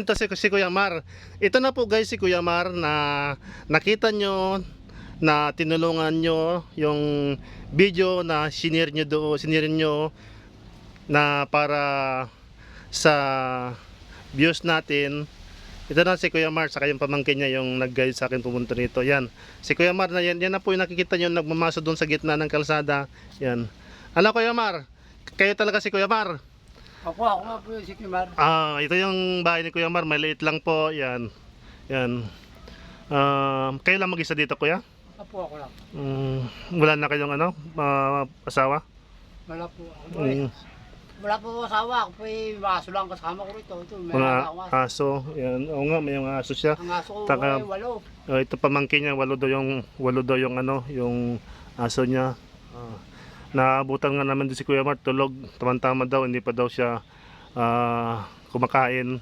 Ito si, si Kuya Mar. Ito na po guys si Kuya Mar na nakita nyo na tinulungan nyo yung video na sinir nyo do, sinir nyo na para sa views natin. Ito na si Kuya Mar, saka yung pamangkin niya yung nag-guide sa akin pumunta rito. Yan. Si Kuya Mar na yan, yan na po yung nakikita nyo nagmamaso doon sa gitna ng kalsada. Yan. Ano Kuya Mar? Kayo talaga si Kuya Mar? Ako, ako nga po yung si Kimar. Ah, ito yung bahay ni Kuya Mar, maliit lang po. Yan. Yan. Ah, kayo lang mag-isa dito, Kuya? Ako, ako lang. Mm, wala na kayong ano, ah, asawa? Wala po ako. po eh. Mm, Wala po ako asawa. Ako po eh, aso lang kasama ko rito. Ito, may mga mga aso. aso. Yan. Oo nga, may mga aso siya. Ang aso ko Taka- ay walo. Oh, ito pamangkin niya, walo daw yung walo daw yung ano, yung aso niya. Ah, naabutan nga naman din si Kuya Mar tulog. Tama-tama daw, hindi pa daw siya ah, kumakain.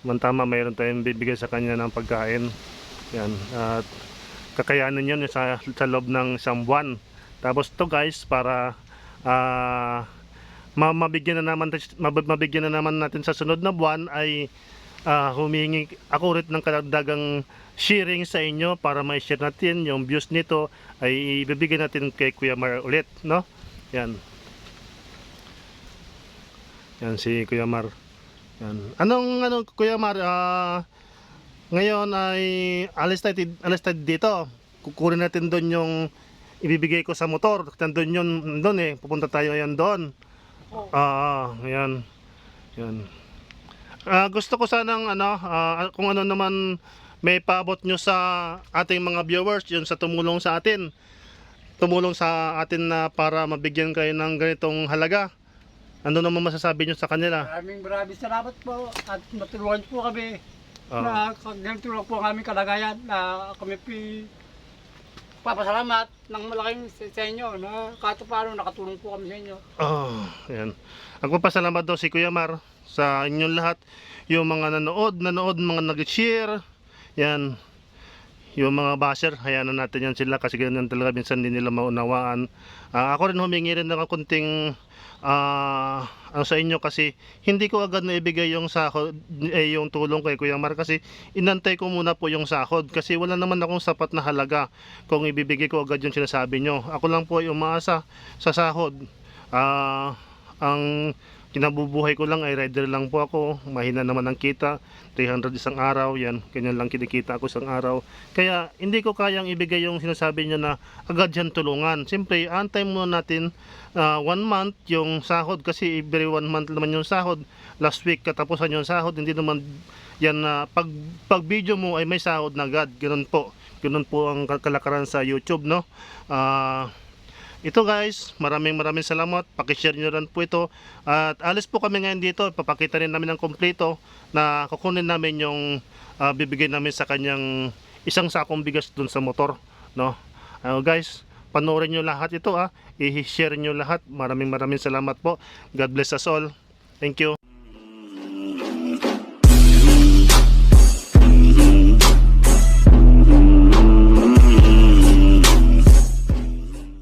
Tama-tama, mayroon tayong bibigay sa kanya ng pagkain. Yan. At kakayanin yun sa, sa loob ng isang buwan. Tapos to guys, para ma- mabigyan na naman mab- mabigyan na naman natin sa sunod na buwan ay ah, humingi ako rin ng karagdagang sharing sa inyo para ma-share natin yung views nito ay ibibigay natin kay Kuya Mar ulit, no? Yan. Yan si Kuya Mar. Yan. Anong ano Kuya Mar ah, ngayon ay alis tayo, alis tayo dito. Kukunin natin doon yung ibibigay ko sa motor. Nandun yun, doon eh. Pupunta tayo doon. Oo. Ah, ah, yan. Yan. Ah, gusto ko sanang ano, ah, kung ano naman may paabot nyo sa ating mga viewers, yun sa tumulong sa atin. Tumulong sa atin na para mabigyan kayo ng ganitong halaga. Ano naman masasabi nyo sa kanila? Maraming maraming salamat po at matulungan po kami Ah, na ganito lang po ang aming kalagayan na kami pi papasalamat ng malaking sa, sa inyo na kahit paano nakatulong po kami sa inyo. Oh, yan. Nagpapasalamat daw si Kuya Mar sa inyong lahat. Yung mga nanood, nanood, mga nag-share. Yan. Yung mga basher, hayaan na natin yan sila kasi ganyan talaga minsan hindi nila maunawaan. Ah, ako rin humingi rin ng kunting ano sa inyo kasi hindi ko agad naibigay yung sahod eh, yung tulong kay Kuya Mar kasi inantay ko muna po yung sahod kasi wala naman akong sapat na halaga kung ibibigay ko agad yung sinasabi nyo. Ako lang po ay umaasa sa sahod. Ah, ang kinabubuhay ko lang ay rider lang po ako. Mahina naman ang kita. 300 isang araw, yan. Ganyan lang kinikita ako isang araw. Kaya hindi ko kayang ibigay yung sinasabi niya na agad yan tulungan. Siyempre, antay muna natin ah, one month yung sahod kasi every one month naman yung sahod. Last week katapusan yung sahod. Hindi naman yan na pag, pag video mo ay may sahod na agad. Ganun po. Ganun po ang kalakaran sa YouTube, no? Ah... Ito guys, maraming maraming salamat. Pakishare nyo rin po ito. At alis po kami ngayon dito. Papakita rin namin ng kompleto na kukunin namin yung ah, bibigay namin sa kanyang isang sakong bigas dun sa motor. No? Ah, guys, panoorin nyo lahat ito. Ah. I-share nyo lahat. Maraming maraming salamat po. God bless us all. Thank you.